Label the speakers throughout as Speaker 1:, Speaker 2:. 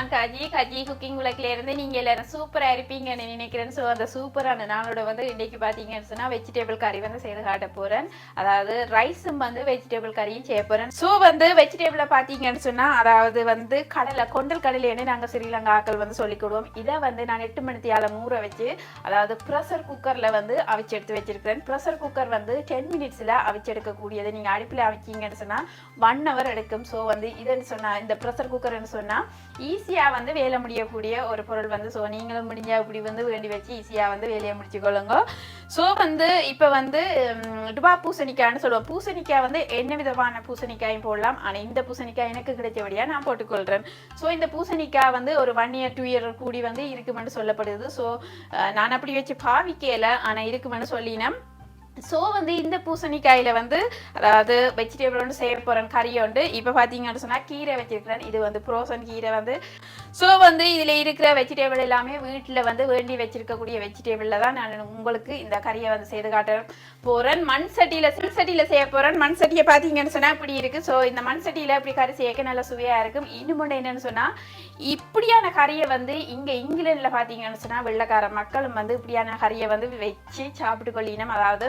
Speaker 1: நான் கஜி கஜி குக்கிங் உலகில இருந்து நீங்க எல்லாரும் சூப்பரா இருப்பீங்கன்னு நினைக்கிறேன். ஸோ அந்த சூப்பரான நாளோட வந்து இன்னைக்கு பாத்தீங்கன்னு சொன்னா வெஜிடபிள் கறி வந்து செய்து காட்ட போறேன். அதாவது ரைஸும் வந்து வெஜிடபிள் கறியும் செய்ய போறேன். ஸோ வந்து வெஜிடபிள பாத்தீங்கன்னு சொன்னா அதாவது வந்து கடலை கொண்டல் கடலைன்னு நாங்க ஸ்ரீலங்கா ஆக்கள் வந்து சொல்லிக்கிடுவோம். இதை வந்து நான் எட்டு மணி மூற வச்சு அதாவது ப்ரெஷர் குக்கர்ல வந்து அவிச்சு எடுத்து வச்சிருக்கிறேன். ப்ரெஷர் குக்கர் வந்து டென் மினிட்ஸ்ல அவிச்சு எடுக்கக்கூடியது நீங்க அடுப்பில் அவிச்சீங்கன்னு சொன்னா ஒன் ஹவர் எடுக்கும். ஸோ வந்து இதுன்னு சொன்னா இந்த ப்ரெஷர் குக்கர்னு சொன்னா ஈஸியாக வந்து வேலை முடியக்கூடிய ஒரு பொருள் வந்து ஸோ நீங்களும் முடிஞ்சா இப்படி வந்து வேண்டி வச்சு ஈஸியா வந்து வேலையை முடிச்சுக்கொள்ளுங்க. ஸோ வந்து இப்போ வந்து டுபா பூசணிக்காய்னு சொல்லுவோம். பூசணிக்காய் வந்து என்ன விதமான பூசணிக்காயும் போடலாம். ஆனால் இந்த பூசணிக்காய் எனக்கு கிடைச்சபடியா நான் போட்டுக்கொள்கிறேன் ஸோ இந்த பூசணிக்காய் வந்து ஒரு ஒன் இயர் டூ இயர் கூடி வந்து இருக்குமென்னு சொல்லப்படுது. ஸோ நான் அப்படி வச்சு பாவிக்கல ஆனால் இருக்குமென்னு சொல்லினேன். ஸோ வந்து இந்த பூசணிக்காயில் வந்து அதாவது வெஜிடபிள் ஒன்று செய்ய போகிறேன் கறி உண்டு. இப்போ பார்த்தீங்கன்னு சொன்னால் கீரை வச்சிருக்கிறேன். இது வந்து ப்ரோசன் கீரை வந்து. ஸோ வந்து இதில் இருக்கிற வெஜிடபிள் எல்லாமே வீட்டில் வந்து வேண்டி வச்சிருக்கக்கூடிய வெஜிடபிளில் தான் நான் உங்களுக்கு இந்த கறியை வந்து செய்து காட்டுறேன் போகிறேன் மண் சட்டியில் சில் சட்டியில் செய்ய போகிறேன் மண் சட்டியை பார்த்தீங்கன்னு சொன்னால் இப்படி இருக்குது ஸோ இந்த மண் சட்டியில் இப்படி கறி செய்யக்க நல்ல சுவையாக இருக்கும். இன்னும் ஒன்று என்னன்னு சொன்னால் இப்படியான கறியை வந்து இங்கே இங்கிலாண்டில் பார்த்தீங்கன்னு சொன்னால் வெள்ளக்கார மக்களும் வந்து இப்படியான கறியை வந்து வச்சு சாப்பிட்டு கொள்ளினோம். அதாவது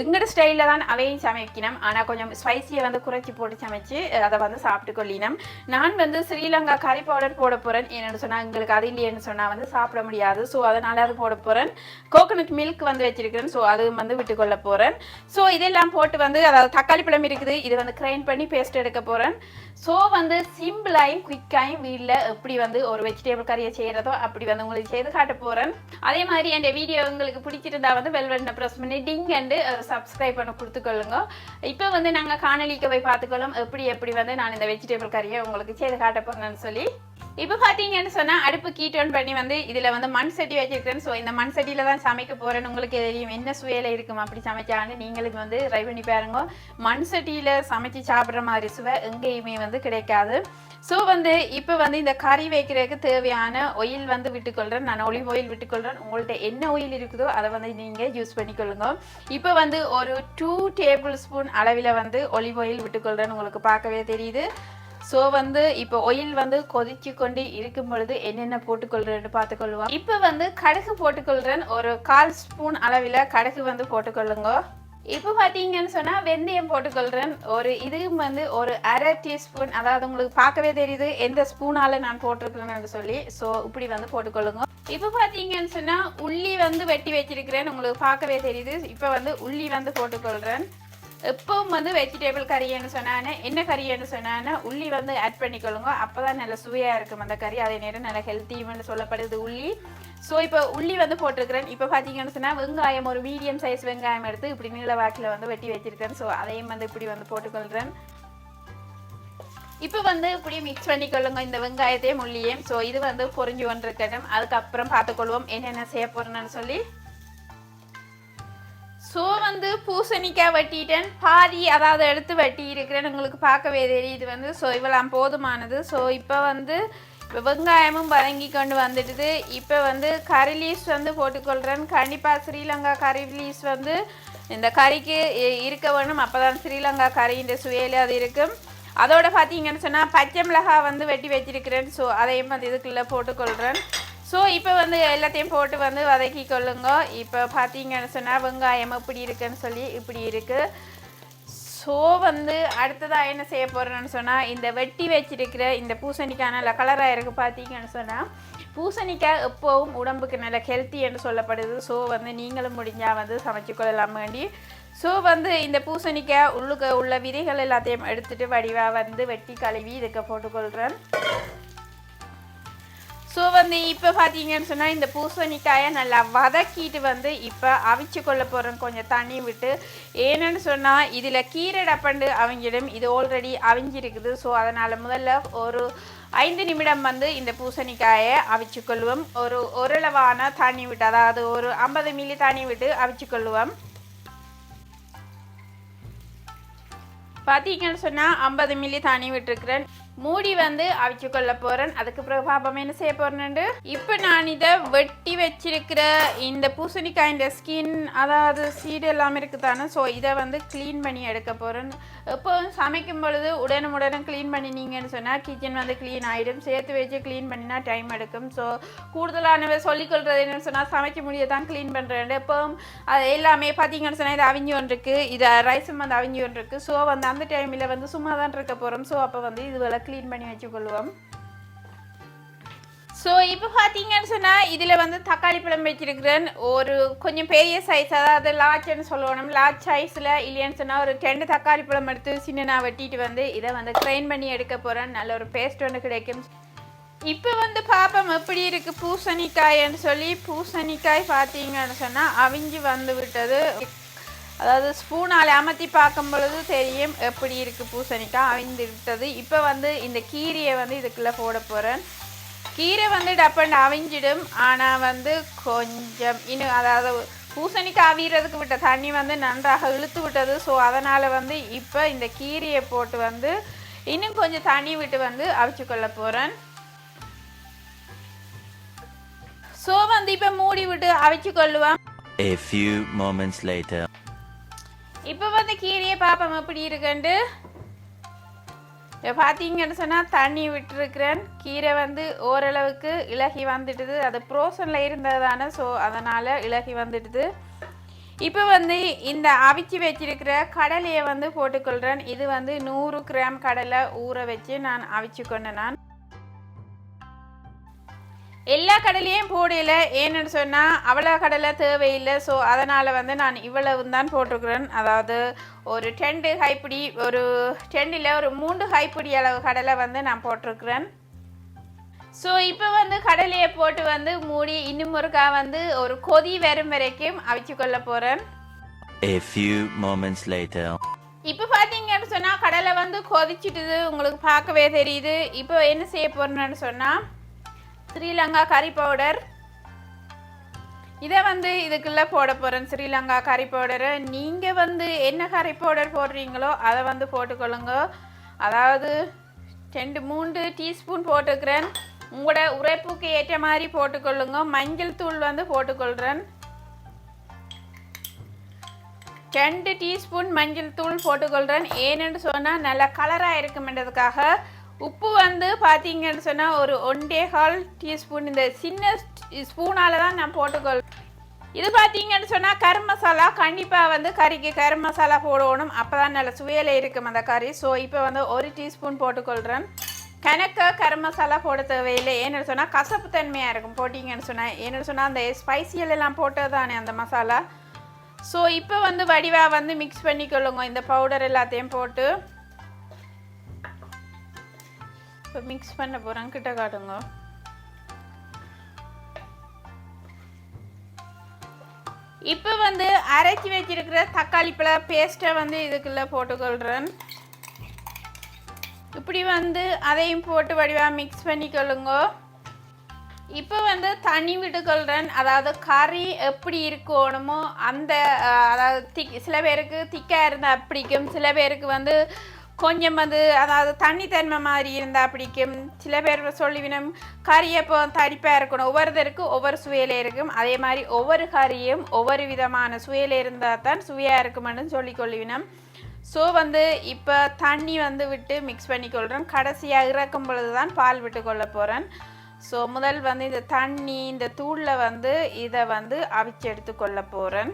Speaker 1: எங்கட ஸ்டைலில் தான் அவையும் சமைக்கணும். ஆனால் கொஞ்சம் ஸ்பைசியை வந்து குறைச்சி போட்டு சமைச்சு அதை வந்து சாப்பிட்டு கொள்ளினோம். நான் வந்து ஸ்ரீலங்கா கறி பவுடர் போட போகிறேன் என்னென்னு சொன்னால் எங்களுக்கு அது இல்லையேன்னு சொன்னால் வந்து சாப்பிட முடியாது. ஸோ அதனால் அது போட போகிறேன் கோகனட் மில்க் வந்து வச்சிருக்கிறேன். ஸோ அதுவும் வந்து விட்டுக்கொள்ள போகிறேன் ஸோ இதெல்லாம் போட்டு வந்து அதாவது தக்காளி பழம் இருக்குது. இது வந்து கிரைண்ட் பண்ணி பேஸ்ட் எடுக்க போகிறேன் ஸோ வந்து சிம்பிளாயும் குயிக்காயும் வீட்டில் எப்படி வந்து ஒரு வெஜிடபிள் கறியை செய்கிறதோ அப்படி வந்து உங்களுக்கு செய்து காட்ட போகிறேன் அதே மாதிரி என் வீடியோ உங்களுக்கு பிடிச்சிருந்தா வந்து வெல்வெண்ணை ப்ரெஸ் பண்ணி டிங் அண்ட் சப்ஸ்கிரைப் பண்ண கொடுத்துக்கொள்ளுங்க. இப்போ வந்து நாங்கள் காணொலிக்கு போய் பார்த்துக்கொள்ளும் எப்படி எப்படி வந்து நான் இந்த வெஜிடபிள் கறியை உங்களுக்கு செய்து காட்ட போகிறேன்னு சொல்லி இப்போ பார்த்தீங்கன்னு சொன்னால் அடுப்பு கீட் ஆன் பண்ணி வந்து இதில் வந்து மண் சட்டி வச்சிருக்கேன் ஸோ இந்த மண் சட்டியில் தான் சமைக்க போகிறேன்னு உங்களுக்கு தெரியும். என்ன சுவையில் இருக்கும் அப்படி சமைச்சான்னு நீங்களுக்கு வந்து ட்ரை பண்ணி பாருங்க. மண் சட்டியில் சமைச்சு சாப்பிட்ற மாதிரி சுவை எங்கேயுமே வந்து கிடைக்காது. ஸோ வந்து இப்போ வந்து இந்த கறி வைக்கிறதுக்கு தேவையான ஒயில் வந்து விட்டுக்கொள்கிறேன் நான் ஒலிவ் ஆயில் விட்டுக்கொள்கிறேன் உங்கள்கிட்ட என்ன ஒயில் இருக்குதோ அதை வந்து நீங்கள் யூஸ் பண்ணிக்கொள்ளுங்க. இப்போ வந்து ஒரு டூ டேபிள் ஸ்பூன் அளவில் வந்து ஒலிவ் ஆயில் விட்டுக்கொள்கிறேன்னு உங்களுக்கு பார்க்கவே தெரியுது. ஸோ வந்து இப்போ ஒயில் வந்து கொதிச்சு கொண்டு இருக்கும் பொழுது என்னென்ன போட்டுக்கொள்றேன்னு பார்த்துக்கொள்வோம். இப்போ வந்து கடுகு போட்டுக்கொள்றேன். ஒரு கால் ஸ்பூன் அளவில் கடுகு வந்து போட்டுக்கொள்ளுங்க. இப்போ பார்த்தீங்கன்னு சொன்னால் வெந்தயம் போட்டுக்கொள்கிறேன் ஒரு இதுவும் வந்து ஒரு அரை டீஸ்பூன் அதாவது உங்களுக்கு பார்க்கவே தெரியுது எந்த ஸ்பூனால் நான் போட்டிருக்கிறேன்னு சொல்லி. ஸோ இப்படி வந்து போட்டுக்கொள்ளுங்க. இப்போ பார்த்தீங்கன்னு சொன்னால் உள்ளி வந்து வெட்டி வச்சிருக்கிறேன் உங்களுக்கு பார்க்கவே தெரியுது. இப்போ வந்து உள்ளி வந்து போட்டுக்கொள்கிறேன் எப்பவும் வந்து வெஜிடபிள் கறின்னு சொன்னானே என்ன கறின்னு சொன்னானே உள்ளி வந்து ஆட் பண்ணிக்கொள்ளுங்க. அப்போ தான் நல்ல சுவையாக இருக்கும் அந்த கறி. அதே நேரம் நல்ல ஹெல்த்தியும்னு சொல்லப்படுது உள்ளி. ஸோ இப்போ உள்ளி வந்து போட்டிருக்கிறேன். இப்போ பார்த்தீங்கன்னு சொன்னால் வெங்காயம் ஒரு மீடியம் சைஸ் வெங்காயம் எடுத்து இப்படி நீள வாக்கில் வந்து வெட்டி வச்சிருக்கேன். ஸோ அதையும் வந்து இப்படி வந்து போட்டுக்கொள்கிறேன் இப்போ வந்து இப்படி மிக்ஸ் பண்ணிக்கொள்ளுங்க இந்த வெங்காயத்தையும் உள்ளியும் ஸோ இது வந்து பொறிஞ்சு கொண்டிருக்கணும் அதுக்கப்புறம் பார்த்துக்கொள்வோம். என்னென்ன செய்ய போகிறேன்னு சொல்லி. ஸோ வந்து பூசணிக்காய் வெட்டிட்டேன். பாதி அதாவது எடுத்து வெட்டி இருக்கிறேன் உங்களுக்கு பார்க்கவே தெரியுது வந்து ஸோ இவெல்லாம் போதுமானது. ஸோ இப்போ வந்து வெங்காயமும் வதங்கி கொண்டு வந்துடுது. இப்போ வந்து கறி லீஸ் வந்து போட்டுக்கொள்கிறேன் கண்டிப்பாக ஸ்ரீலங்கா கறி லீஸ் வந்து இந்த கறிக்கு இருக்க வேணும். அப்போ தான் ஸ்ரீலங்கா கறின்ற சுவையில் அது இருக்கும். அதோட பார்த்தீங்கன்னு சொன்னால் பச்சை மிளகாய் வந்து வெட்டி வச்சிருக்கிறேன். ஸோ அதையும் வந்து இதுக்குள்ளே போட்டுக்கொள்கிறேன் ஸோ இப்போ வந்து எல்லாத்தையும் போட்டு வந்து வதக்கி கொள்ளுங்க. இப்போ பார்த்தீங்கன்னு சொன்னால் வெங்காயம் இப்படி இருக்குன்னு சொல்லி இப்படி இருக்குது ஸோ வந்து அடுத்ததாக என்ன செய்ய போகிறேன்னு சொன்னால் இந்த வெட்டி வச்சிருக்கிற இந்த பூசணிக்காய் நல்ல கலராக இருக்குது பார்த்தீங்கன்னு சொன்னால் பூசணிக்காய் எப்போவும் உடம்புக்கு நல்ல ஹெல்த்தி என்று சொல்லப்படுது. ஸோ வந்து நீங்களும் முடிஞ்சால் வந்து சமைச்சு கொள்ளலாம் வேண்டி. ஸோ வந்து இந்த பூசணிக்காய் உள்ளுக்கு உள்ள விதைகள் எல்லாத்தையும் எடுத்துகிட்டு வடிவாக வந்து வெட்டி கழுவி இதுக்கு போட்டுக்கொள்கிறேன் ஸோ வந்து இப்போ பார்த்தீங்கன்னு சொன்னால் இந்த பூசணிக்காயை நல்லா வதக்கிட்டு வந்து இப்போ அவிச்சு கொள்ள போகிறோம் கொஞ்சம் தண்ணி விட்டு. ஏன்னு சொன்னால் இதில் கீரை டப்பண்டு அவிஞ்சிடும். இது ஆல்ரெடி அவிஞ்சிருக்குது. ஸோ அதனால் முதல்ல ஒரு ஐந்து நிமிடம் வந்து இந்த பூசணிக்காயை அவிச்சு கொள்வோம். ஒரு ஓரளவான தண்ணி விட்டு அதாவது ஒரு ஐம்பது மில்லி தண்ணி விட்டு அவிச்சு கொள்வோம். பார்த்தீங்கன்னு சொன்னால் ஐம்பது மில்லி தண்ணி விட்டுருக்குறேன். மூடி வந்து அவிச்சு கொள்ள போறேன். அதுக்கு பிறகு பாப்பா என்ன செய்ய போறேன்னு இப்போ நான் இதை வெட்டி வச்சிருக்கிற இந்த பூசணிக்காய் இந்த ஸ்கின் அதாவது சீடு எல்லாமே இருக்குதானே? ஸோ இதை வந்து க்ளீன் பண்ணி எடுக்க போறேன். எப்போ சமைக்கும் பொழுது உடனும் உடனே க்ளீன் பண்ணினீங்கன்னு சொன்னால் கிச்சன் வந்து க்ளீன் ஆகிடும் சேர்த்து வச்சு க்ளீன் பண்ணினா டைம் எடுக்கும். ஸோ கூடுதலானவை சொல்லிக்கொள்றது என்னன்னு சொன்னால் சமைக்க முடிய தான் க்ளீன் பண்ணுறேன் இப்போ அது எல்லாமே பார்த்தீங்கன்னு சொன்னால் இது அவிஞ்சு ஒன்று இருக்குது இது ரைஸும் வந்து அவிஞ்சு ஒன்று இருக்குது ஸோ வந்து அந்த டைமில் வந்து சும்மா தான் இருக்க போகிறோம் ஸோ அப்போ வந்து இதுவெல்லாம் க்ளீன் பண்ணி வச்சுக்கொள்வோம். ஸோ இப்போ பார்த்தீங்கன்னு சொன்னால் இதில் வந்து தக்காளி பழம் வச்சிருக்கிறேன் ஒரு கொஞ்சம் பெரிய சைஸ் அதாவது லார்ஜ்னு சொல்லுவோம். லார்ஜ் சைஸில் இல்லைன்னு சொன்னால் ஒரு ரெண்டு தக்காளி பழம் எடுத்து சின்ன வெட்டிட்டு வந்து இதை வந்து க்ளைன் பண்ணி எடுக்க போகிறேன் நல்ல ஒரு பேஸ்ட் ஒன்று கிடைக்கும். இப்போ வந்து பாப்பம் எப்படி இருக்குது பூசணிக்காய்ன்னு சொல்லி. பூசணிக்காய் பார்த்தீங்கன்னு சொன்னால் அவிஞ்சு வந்து விட்டது. அதாவது ஸ்பூனால் அமர்த்தி பார்க்கும் பொழுது தெரியும் எப்படி இருக்குது பூசணிக்காய் அவிந்து விட்டது. இப்போ வந்து இந்த கீரையை வந்து இதுக்குள்ளே போட போகிறேன் கீரை வந்து டப்பன் அவிஞ்சிடும். ஆனால் வந்து கொஞ்சம் இன்னும் அதாவது பூசணிக்காய் அவியறதுக்கு விட்ட தண்ணி வந்து நன்றாக இழுத்து விட்டது. ஸோ அதனால் வந்து இப்போ இந்த கீரையை போட்டு வந்து இன்னும் கொஞ்சம் தண்ணி விட்டு வந்து அவிச்சு கொள்ள போகிறேன் ஸோ வந்து இப்போ மூடி விட்டு அவிச்சு கொள்ளுவேன்
Speaker 2: A few moments later.
Speaker 1: இப்போ வந்து கீரையை பார்ப்போம் எப்படி இருக்குண்டு? இப்போ பார்த்தீங்கன்னு சொன்னால் தண்ணி விட்டுருக்கிறேன். கீரை வந்து ஓரளவுக்கு இலகி வந்துடுது. அது ப்ரோசனில் இருந்ததானே ஸோ அதனால் இலகி வந்துடுது. இப்போ வந்து இந்த அவிச்சு வச்சிருக்கிற கடலையை வந்து போட்டுக்கொள்கிறேன் இது வந்து நூறு கிராம் கடலை ஊற வச்சு நான் அவிச்சு கொண்டேன். நான் எல்லா கடலையும் போடல. ஏன்னு சொன்னால் அவ்வளோ கடலை தேவையில்லை. ஸோ அதனால் வந்து நான் இவ்வளவு தான் போட்டிருக்கிறேன். அதாவது ஒரு டெண்டு கைப்பிடி ஒரு டெண்டில் ஒரு மூன்று கைப்பிடி அளவு கடலை வந்து நான் போட்டிருக்கிறேன். ஸோ இப்போ வந்து கடலையை போட்டு வந்து மூடி இன்னும் ஒருக்கா வந்து ஒரு கொதி வரும் வரைக்கும் அவிச்சு கொள்ள போகிறேன்
Speaker 2: A few moments later.
Speaker 1: இப்போ பார்த்தீங்கன்னு சொன்னால் கடலை வந்து கொதிச்சிட்டுது. உங்களுக்கு பார்க்கவே தெரியுது. இப்போ என்ன செய்ய போறேன்னு சொன்னால் ஸ்ரீலங்கா கறி பவுடர் இதை வந்து இதுக்குள்ளே போட போகிறேன் ஸ்ரீலங்கா கறி பவுடரை நீங்கள் வந்து என்ன கறி பவுடர் போடுறீங்களோ அதை வந்து போட்டுக்கொள்ளுங்க. அதாவது ரெண்டு மூன்று டீஸ்பூன் போட்டுக்கிறேன். உங்களோட உரைப்புக்கு ஏற்ற மாதிரி போட்டுக்கொள்ளுங்க. மஞ்சள் தூள் வந்து போட்டுக்கொள்கிறேன் ரெண்டு டீஸ்பூன் மஞ்சள் தூள் போட்டுக்கொள்கிறேன் ஏன்னு சொன்னால் நல்லா கலராக இருக்குமென்றதுக்காக உப்பு வந்து பார்த்தீங்கன்னு சொன்னால் ஒரு ஒன்றே கால் டீஸ்பூன் இந்த சின்ன ஸ்பூனால் தான் நான் போட்டுக்கொள். இது பார்த்தீங்கன்னு சொன்னால் கரும் மசாலா கண்டிப்பாக வந்து கறிக்கு கரும் மசாலா போடணும். அப்போ தான் நல்ல சுவையில் இருக்கும் அந்த கறி. ஸோ இப்போ வந்து ஒரு டீஸ்பூன் போட்டுக்கொள்கிறேன் கணக்க கரும் மசாலா போட தேவையில்லை. ஏன்னு சொன்னால் கசப்பு தன்மையாக இருக்கும் போட்டிங்கன்னு சொன்னால் ஏன்னு சொன்னால் அந்த ஸ்பைசியல் எல்லாம் போட்டது தானே அந்த மசாலா. ஸோ இப்போ வந்து வடிவாக வந்து மிக்ஸ் பண்ணிக்கொள்ளுங்க. இந்த பவுடர் எல்லாத்தையும் போட்டு. இப்போ மிக்ஸ் பண்ண போகிறேன் கிட்ட காட்டுங்க. இப்போ வந்து அரைச்சி வச்சிருக்கிற தக்காளி பழ பேஸ்ட்டை வந்து இதுக்குள்ளே போட்டுக்கொள்கிறேன் இப்படி வந்து அதையும் போட்டு வடிவாக மிக்ஸ் பண்ணிக்கொள்ளுங்க இப்போ வந்து தண்ணி விட்டுக்கொள்கிறேன் அதாவது கறி எப்படி இருக்கணுமோ அந்த அதாவது திக் சில பேருக்கு திக்காக இருந்தால் பிடிக்கும். சில பேருக்கு வந்து கொஞ்சம் வந்து அதாவது தண்ணி தன்மை மாதிரி இருந்தால் பிடிக்கும். சில பேர் சொல்லிவினம் கறியப்போ தடிப்பாக இருக்கணும். ஒவ்வொருத்தருக்கு ஒவ்வொரு சுவையில் இருக்கும். அதே மாதிரி ஒவ்வொரு கறியும் ஒவ்வொரு விதமான சுவையில் இருந்தால் தான் சுவையாக இருக்குமென்னு சொல்லி கொள்ளிவினம் ஸோ வந்து இப்போ தண்ணி வந்து விட்டு மிக்ஸ் பண்ணிக்கொள்கிறேன் கடைசியாக இறக்கும் பொழுது தான் பால் விட்டு கொள்ள போகிறேன் ஸோ முதல் வந்து இந்த தண்ணி இந்த தூளில் வந்து இதை வந்து அவிச்சு எடுத்து கொள்ள போகிறேன்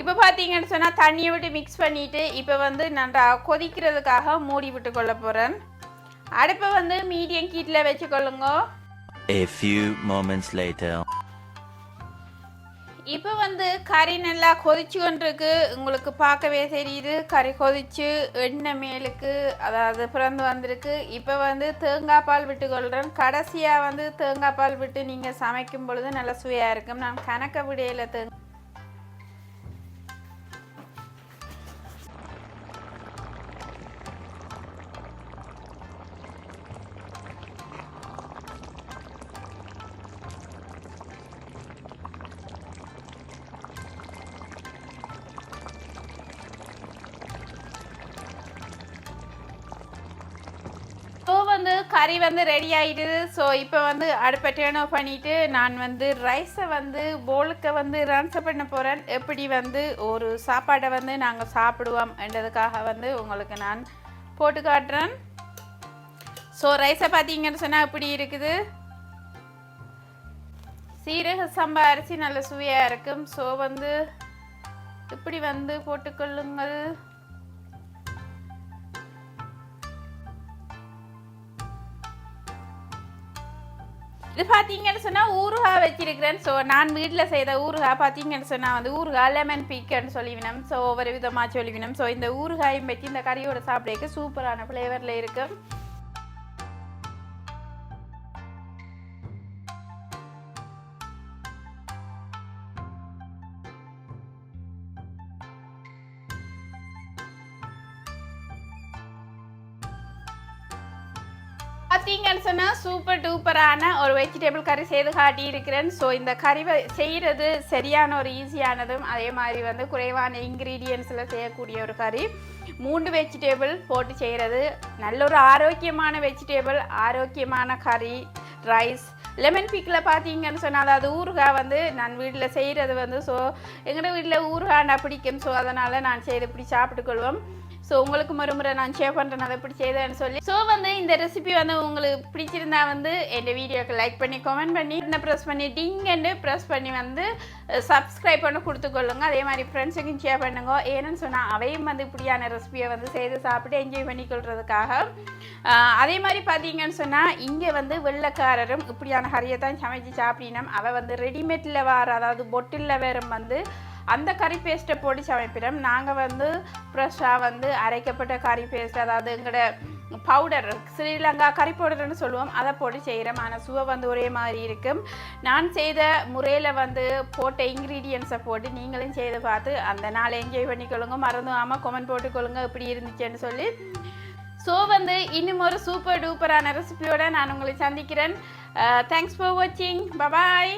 Speaker 1: இப்போ பார்த்தீங்கன்னு சொன்னால் தண்ணியை விட்டு மிக்ஸ் பண்ணிவிட்டு இப்போ வந்து நான் கொதிக்கிறதுக்காக மூடி விட்டு கொள்ள போகிறேன் அடுப்பை வந்து மீடியம் கீட்டில் வச்சுக்கொள்ளுங்க
Speaker 2: A few moments later.
Speaker 1: இப்போ வந்து கறி நல்லா கொதிச்சு கொண்டிருக்கு. உங்களுக்கு பார்க்கவே தெரியுது. கறி கொதிச்சு எண்ணெய் மேலுக்கு அதாவது பிறந்து வந்திருக்கு. இப்போ வந்து தேங்காய் பால் விட்டு கொள்கிறேன் கடைசியாக வந்து தேங்காய் பால் விட்டு நீங்கள் சமைக்கும் பொழுது நல்லா சுவையாக இருக்கும். நான் கணக்க விடையில் தேங்க கறி வந்து ரெடி ஆகிடுது ஸோ இப்போ வந்து அடுப்பை டேர்ன் ஆஃப் பண்ணிவிட்டு நான் வந்து ரைஸை வந்து போலுக்கு வந்து ரன்ஸ் பண்ண போகிறேன் எப்படி வந்து ஒரு சாப்பாடை வந்து நாங்கள் சாப்பிடுவோம் என்றதுக்காக வந்து உங்களுக்கு நான் போட்டு காட்டுறேன். ஸோ ரைஸை பார்த்தீங்கன்னு சொன்னால் இப்படி இருக்குது? சீரக சம்பா அரிசி நல்ல சுவையாக இருக்கும். ஸோ வந்து இப்படி வந்து போட்டுக்கொள்ளுங்கள். இது பார்த்தீங்கன்னு சொன்னால் ஊறுகாய் வச்சிருக்கிறேன் ஸோ நான் வீட்டில் செய்த ஊறுகாய் பார்த்தீங்கன்னு சொன்னால் வந்து ஊறுகாய் லெமன் பீக்கன்னு சொல்லிவினோம் ஸோ ஒவ்வொரு விதமாக சொல்லிவினோம் ஸோ இந்த ஊறுகாயும் வச்சு இந்த கறியோட சாப்பிடக்கு சூப்பரான ஃப்ளேவரில் இருக்குது பார்த்தீங்கன்னு சொன்னால் சூப்பர் டூப்பரான ஒரு வெஜிடபிள் கறி செய்து காட்டியிருக்கிறேன். ஸோ இந்த கறி செய்கிறது சரியான ஒரு ஈஸியானதும் அதே மாதிரி வந்து குறைவான இன்க்ரீடியன்ஸில் செய்யக்கூடிய ஒரு கறி மூன்று வெஜிடேபிள் போட்டு செய்கிறது நல்ல ஒரு ஆரோக்கியமான வெஜிடேபிள் ஆரோக்கியமான கறி ரைஸ் லெமன் பீக்கில் பார்த்தீங்கன்னு சொன்னால் அது ஊறுகாய் வந்து நான் வீட்டில் செய்கிறது வந்து ஸோ எங்களோட வீட்டில் ஊறுகாய் நான் பிடிக்கும். ஸோ அதனால் நான் செய்து இப்படி சாப்பிட்டுக்கொள்வோம். ஸோ உங்களுக்கு மறுமுறை நான் ஷேர் பண்ணுறேன் அதை எப்படி செய்தேன்னு சொல்லி. ஸோ வந்து இந்த ரெசிபி வந்து உங்களுக்கு பிடிச்சிருந்தா வந்து என் வீடியோக்கு லைக் பண்ணி கமெண்ட் பண்ணி என்ன ப்ரெஸ் பண்ணி டிங்கன்னு ப்ரெஸ் பண்ணி வந்து சப்ஸ்கிரைப் பண்ணி கொடுத்துக்கொள்ளுங்க அதே மாதிரி ஃப்ரெண்ட்ஸுக்கும் ஷேர் பண்ணுங்க. ஏன்னு சொன்னால் அவையும் வந்து இப்படியான ரெசிபியை வந்து செய்து சாப்பிட்டு என்ஜாய் பண்ணிக்கொள்றதுக்காக. அதே மாதிரி பார்த்தீங்கன்னு சொன்னால் இங்கே வந்து வெள்ளைக்காரரும் இப்படியான ஹரியை தான் சமைச்சு சாப்பிடினோம் அவள் வந்து ரெடிமேட்டில் வர அதாவது பொட்டிலில் வேறும் வந்து அந்த கறி பேஸ்ட்டை போட்டு சமைப்பிடம் நாங்கள் வந்து ஃப்ரெஷ்ஷாக வந்து அரைக்கப்பட்ட கறி பேஸ்ட் அதாவது எங்களோட பவுடர் ஸ்ரீலங்கா கறி பவுடர்னு சொல்லுவோம் அதை போட்டு செய்கிறோம் ஆனால் சுவை வந்து ஒரே மாதிரி இருக்கும். நான் செய்த முறையில் வந்து போட்ட இன்க்ரீடியன்ஸை போட்டு நீங்களும் செய்து பார்த்து அந்த நாளை என்ஜாய் பண்ணிக்கொள்ளுங்க. மறந்துடாமல் கமெண்ட் போட்டுக்கொள்ளுங்க எப்படி இருந்துச்சுன்னு சொல்லி. ஸோ வந்து இன்னும் ஒரு சூப்பர் டூப்பரான ரெசிபியோட நான் உங்களை சந்திக்கிறேன். தேங்க்ஸ் ஃபார் வாட்சிங் பபாய்